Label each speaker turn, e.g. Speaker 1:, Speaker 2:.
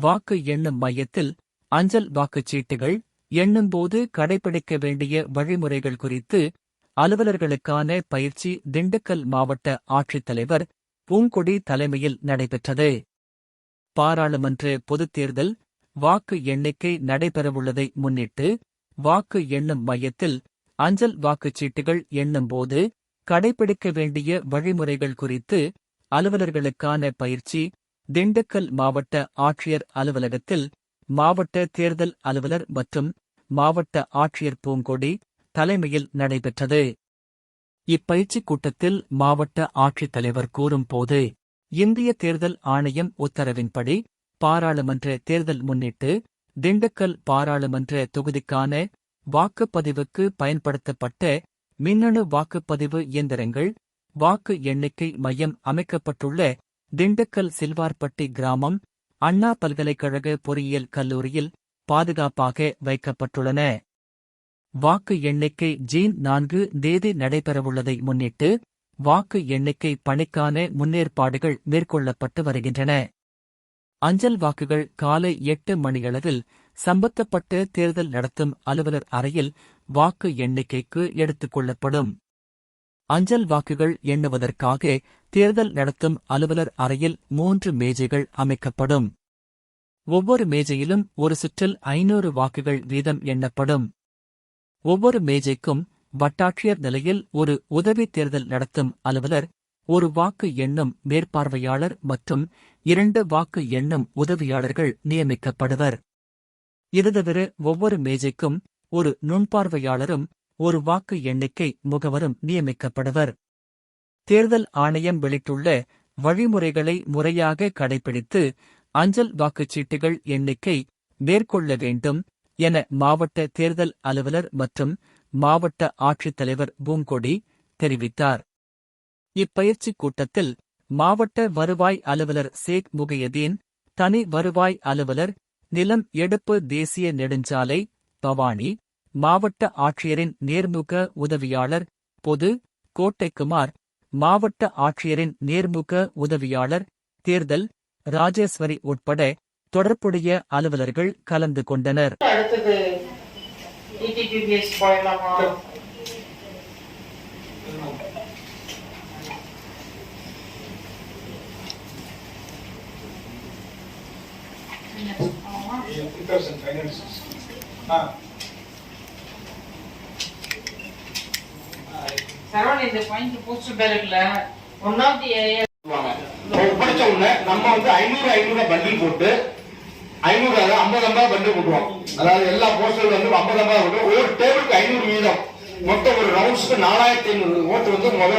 Speaker 1: வாக்கு எண்ணும் மையத்தில் அஞ்சல் வாக்குச்சீட்டுகள் எண்ணும்போது கடைபிடிக்க வேண்டிய வழிமுறைகள் குறித்து அலுவலர்களுக்கான பயிற்சி திண்டுக்கல் மாவட்ட ஆட்சித்தலைவர் பூங்கொடி தலைமையில் நடைபெற்றது. பாராளுமன்ற பொதுத் தேர்தல் வாக்கு எண்ணிக்கை நடைபெறவுள்ளதை முன்னிட்டு வாக்கு எண்ணும் மையத்தில் அஞ்சல் வாக்குச்சீட்டுகள் எண்ணும்போது கடைபிடிக்க வேண்டிய வழிமுறைகள் குறித்து அலுவலர்களுக்கான பயிற்சி திண்டுக்கல் மாவட்ட ஆட்சியர் அலுவலகத்தில் மாவட்ட தேர்தல் அலுவலர் மற்றும் மாவட்ட ஆட்சியர் பூங்கொடி தலைமையில் நடைபெற்றது. இப்பயிற்சிக் கூட்டத்தில் மாவட்ட ஆட்சித்தலைவர் கூறும்போது இந்திய தேர்தல் ஆணையம் உத்தரவின்படி பாராளுமன்ற தேர்தல் முன்னிட்டு திண்டுக்கல் பாராளுமன்ற தொகுதிக்கான வாக்குப்பதிவுக்கு பயன்படுத்தப்பட்ட மின்னணு வாக்குப்பதிவு இயந்திரங்கள் வாக்கு எண்ணிக்கை மையம் அமைக்கப்பட்டுள்ள திண்டுக்கல் சில்வார்பட்டி கிராமம் அண்ணா பல்கலைக்கழக பொறியியல் கல்லூரியில் பாதுகாப்பாக வைக்கப்பட்டுள்ளன. வாக்கு எண்ணிக்கை ஜீன் நான்கு தேதி நடைபெறவுள்ளதை முன்னிட்டு வாக்கு எண்ணிக்கை பணிக்கான முன்னேற்பாடுகள் மேற்கொள்ளப்பட்டு வருகின்றன. அஞ்சல் வாக்குகள் காலை எட்டு மணியளவில் சம்பந்தப்பட்ட தேர்தல் நடத்தும் அலுவலர் அறையில் வாக்கு எண்ணிக்கைக்கு எடுத்துக் கொள்ளப்படும். அஞ்சல் வாக்குகள் எண்ணுவதற்காக தேர்தல் நடத்தும் அலுவலர் அறையில் மூன்று மேஜைகள் அமைக்கப்படும். ஒவ்வொரு மேஜையிலும் ஒரு சுற்றில் ஐநூறு வாக்குகள் வீதம் எண்ணப்படும். ஒவ்வொரு மேஜைக்கும் வட்டாட்சியர் நிலையில் ஒரு உதவி தேர்தல் நடத்தும் அலுவலர் ஒரு வாக்கு எண்ணும் மேற்பார்வையாளர் மற்றும் இரண்டு வாக்கு எண்ணும் உதவியாளர்கள் நியமிக்கப்படுவர். இது தவிர ஒவ்வொரு மேஜைக்கும் ஒரு நுண்பார்வையாளரும் ஒரு வாக்கு எண்ணிக்கை முகவரும் நியமிக்கப்படுவர். தேர்தல் ஆணையம் வெளியிட்டுள்ள வழிமுறைகளை முறையாக கடைபிடித்து அஞ்சல் வாக்குச்சீட்டுகள் எண்ணிக்கை மேற்கொள்ள வேண்டும் என மாவட்ட தேர்தல் அலுவலர் மற்றும் மாவட்ட ஆட்சித்தலைவர் பூங்கொடி தெரிவித்தார். இப்பயிற்சிக் கூட்டத்தில் மாவட்ட வருவாய் அலுவலர் சேக் முகையதீன் தனி வருவாய் அலுவலர் நிலம் எடுப்பு தேசிய நெடுஞ்சாலை பவானி மாவட்ட ஆட்சியரின் நேர்முக உதவியாளர் பொது கோட்டைக்குமார் மாவட்ட ஆட்சியரின் நேர்முக உதவியாளர் தேர்தல் ராஜேஸ்வரி உட்பட தொடர்புடைய அலுவலர்கள் கலந்து கொண்டனர்.
Speaker 2: ஆ
Speaker 3: சரவண இந்த பாயிண்ட் போஸ்ட் பேருக்குல ஒன் ஆஃப் தி ஏரியா
Speaker 2: ஒப்படைச்ச உடனே நம்ம வந்து ஐநூறு ஐநூறு பண்டில் போட்டு ஐநூறு அதாவது ஐம்பது ஐம்பது பண்டில் போட்டுருவோம். அதாவது எல்லா போஸ்டர் வந்து ஐம்பது ஐம்பது போட்டு ஒரு டேபிளுக்கு ஐநூறு வீதம். மொத்தம் ஒரு ரவுண்ட்ஸ்க்கு நாலாயிரத்தி ஐநூறு ஓட்டு வந்து முதல்